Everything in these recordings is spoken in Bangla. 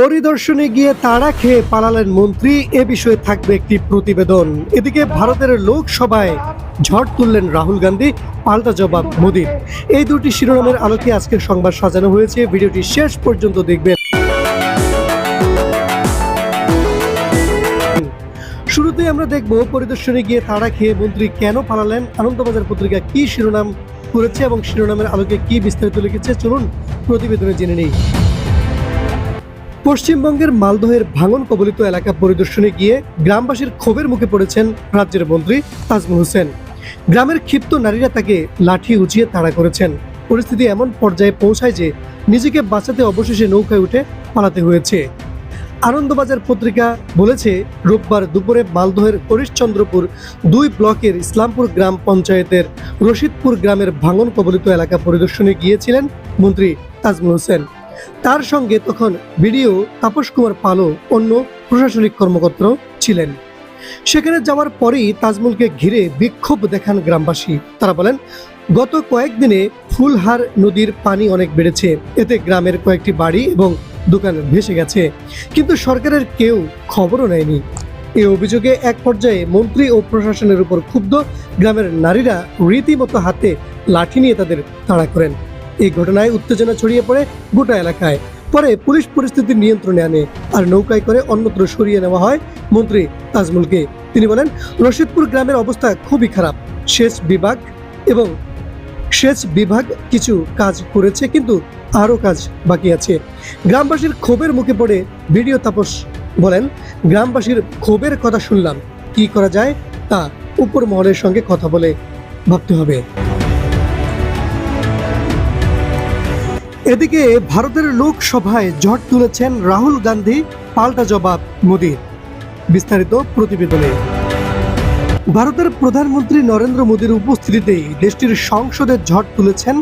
পরিদর্শনে গিয়ে তারা খেয়ে পালালেন মন্ত্রী। এ বিষয়ে থাকবে একটি প্রতিবেদন। এদিকে ভারতের লোকসভায় ঝড় তুললেন রাহুল গান্ধী, পাল্টা জবাব মোদীর। এই দুটি শিরোনামের আলোকে আজকের সংবাদ সাজানো হয়েছে। ভিডিওটি শেষ পর্যন্ত দেখবেন। শুরুতেই আমরা দেখব, পরিদর্শনে গিয়ে তারা খেয়ে মন্ত্রী কেন পালালেন, আনন্দবাজার পত্রিকা কি শিরোনাম করেছে এবং শিরোনামের আলোকে কি বিস্তারিত লিখেছে, চলুন প্রতিবেদনে জেনে নেই। পশ্চিমবঙ্গের মালদহের ভাঙন কবলিত এলাকা পরিদর্শনে গিয়ে গ্রামবাসীর ক্ষোভের মুখে পড়েছেন রাজ্যের মন্ত্রী তাজমুল হোসেন। গ্রামের ক্ষিপ্ত নারীরা তাকে লাঠি উঁচিয়ে তাড়া করেছেন। পরিস্থিতি এমন পর্যায়ে পৌঁছায় যে নিজেকে বাঁচাতে অবশেষে নৌকায় উঠে পালাতে হয়েছে। আনন্দবাজার পত্রিকা বলেছে, রোববার দুপুরে মালদহের হরিশ্চন্দ্রপুর দুই ব্লকের ইসলামপুর গ্রাম পঞ্চায়েতের রশিদপুর গ্রামের ভাঙন কবলিত এলাকা পরিদর্শনে গিয়েছিলেন মন্ত্রী তাজমুল হোসেন। তার সঙ্গে তখন বিডিও তাপস কুমার পালও অন্য প্রশাসনিক কর্মকর্তাও ছিলেন। সেখানে যাওয়ার পরেই তাজমুলকে ঘিরে বিক্ষোভ দেখান গ্রামবাসী। তারা বলেন, গত কয়েকদিনে ফুলহার নদীর পানি অনেক বেড়েছে। এতে গ্রামের কয়েকটি বাড়ি এবং দোকান ভেসে গেছে। কিন্তু সরকারের কেউ খবরও নেয়নি। এই অভিযোগে এক পর্যায়ে মন্ত্রী ও প্রশাসনের উপর ক্ষুব্ধ গ্রামের নারীরা রীতিমতো হাতে লাঠি নিয়ে তাদের তাড়া করেন। এই ঘটনায় উত্তেজনা ছড়িয়ে পড়ে গোটা এলাকায়। পরে পুলিশ পরিস্থিতি নিয়ন্ত্রণে আনে আর নৌকায় করে অন্যত্র সরিয়ে নেওয়া হয় মন্ত্রী তাজমুলকে। তিনি বলেন, রশিদপুর গ্রামের অবস্থা খুবই খারাপ। সেচ বিভাগ এবং সেচ বিভাগ কিছু কাজ করেছে কিন্তু আরও কাজ বাকি আছে। গ্রামবাসীর ক্ষোভের মুখে পড়ে ভিডিও তাপস বলেন, গ্রামবাসীর ক্ষোভের কথা শুনলাম। কি করা যায় তা উপর মহলের সঙ্গে কথা বলে ভাবতে হবে। এদিকে ভারতের লোকসভায় ঝড় তুলেছেন রাহুল গান্ধী, পাল্টা জবাব মোদীর। বিস্তারিত প্রতিবেদনে। ভারতের প্রধানমন্ত্রী নরেন্দ্র মোদীর উপস্থিতিতেই দেশটির সংসদে ঝড় তুলেছেন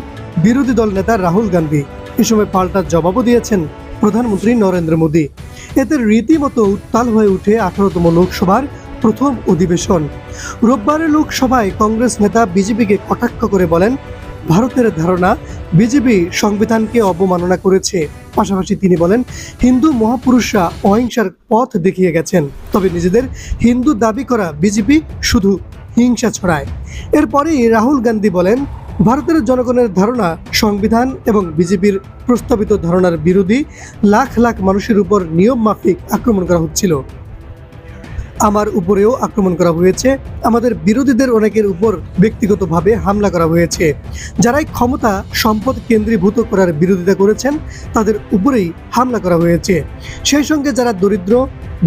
বিরোধী দল নেতা রাহুল গান্ধী। এ সময় পাল্টা জবাবও দিয়েছেন প্রধানমন্ত্রী নরেন্দ্র মোদী। এতে রীতিমতো উত্তাল হয়ে উঠে আঠারোতম লোকসভার প্রথম অধিবেশন। রোববারের লোকসভায় কংগ্রেস নেতা বিজেপিকে কটাক্ষ করে বলেন ভারতের ধারণা বিজেপি সংবিধানকে অবমাননা করেছে। পাশাপাশি তিনি বলেন, হিন্দু মহাপুরুষরা অহিংসার পথ দেখিয়ে গেছেন। তবে নিজেদের হিন্দু দাবি করা বিজেপি শুধু হিংসা ছড়ায়। এরপরেই রাহুল গান্ধী বলেন, ভারতের জনগণের ধারণা সংবিধান এবং বিজেপির প্রস্তাবিত ধারণার বিরোধী লাখ লাখ মানুষের উপর নিয়ম মাফিক আক্রমণ করা হচ্ছিল। আমার উপরেও আক্রমণ করা হয়েছে। আমাদের বিরোধীদের অনেকের উপর ব্যক্তিগতভাবে হামলা করা হয়েছে। যারাই ক্ষমতা, সম্পদ কেন্দ্রীভূত করার বিরোধিতা করেছেন, তাদের উপরেই হামলা করা হয়েছে। সেই সঙ্গে যারা দরিদ্র,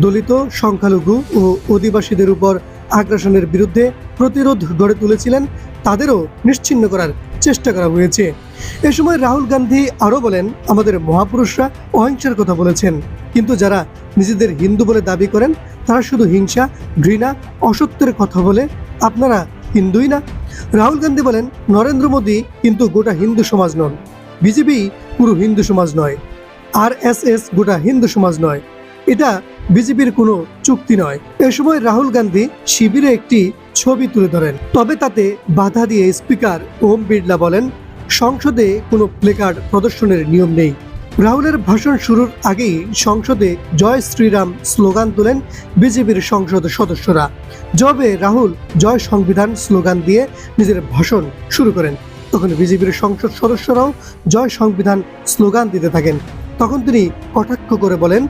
দলিত, সংখ্যালঘু ও অধিবাসীদের উপর আগ্রাসনের বিরুদ্ধে প্রতিরোধ গড়ে তুলেছিলেন, তাদেরও নিশ্চিন্ন করার চেষ্টা করা হয়েছে। এ সময় রাহুল গান্ধী আরও বলেন, আমাদের মহাপুরুষরা অহিংসার কথা বলেছেন। কিন্তু যারা নিজেদের হিন্দু বলে দাবি করেন, তারা শুধু হিংসা, ঘৃণা, অসত্যের কথা বলে। আপনারা হিন্দুই না? রাহুল গান্ধী বলেন, নরেন্দ্র মোদী কিন্তু গোটা হিন্দু সমাজ নন। বিজেপি পুরো হিন্দু সমাজ নয়। আর এস এস গোটা হিন্দু সমাজ নয়। এটা বিজেপির কোনো চুক্তি নয়। এ সময় রাহুল গান্ধী শিবিরে একটি ছবি তুলে ধরেন। তবে তাতে বাধা দিয়ে স্পিকার ওম বিড়লা বলেন, সংসদে কোনো প্লেকার্ড প্রদর্শনের নিয়ম নেই। রাহুলের ভাষণ শুরুর আগেই সংসদে জয় শ্রীরাম স্লোগান তোলেন বিজেপির সংসদ সদস্যরা। জবে রাহুল জয় সংবিধান স্লোগান দিয়ে নিজের ভাষণ শুরু করেন, তখন বিজেপির সংসদ সদস্যরাও জয় সংবিধান স্লোগান দিতে থাকেন। তখন তিনি কটাক্ষ করে বলেন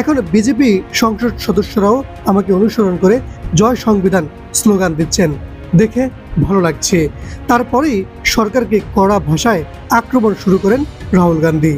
এখন বিজেপি সংসদ সদস্যরাও আমাকে অনুসরণ করে জয় সংবিধান স্লোগান দিচ্ছেন। দেখে ভালো লাগছে। তারপরেই সরকারকে কড়া ভাষায় আক্রমণ শুরু করেন রাহুল গান্ধী।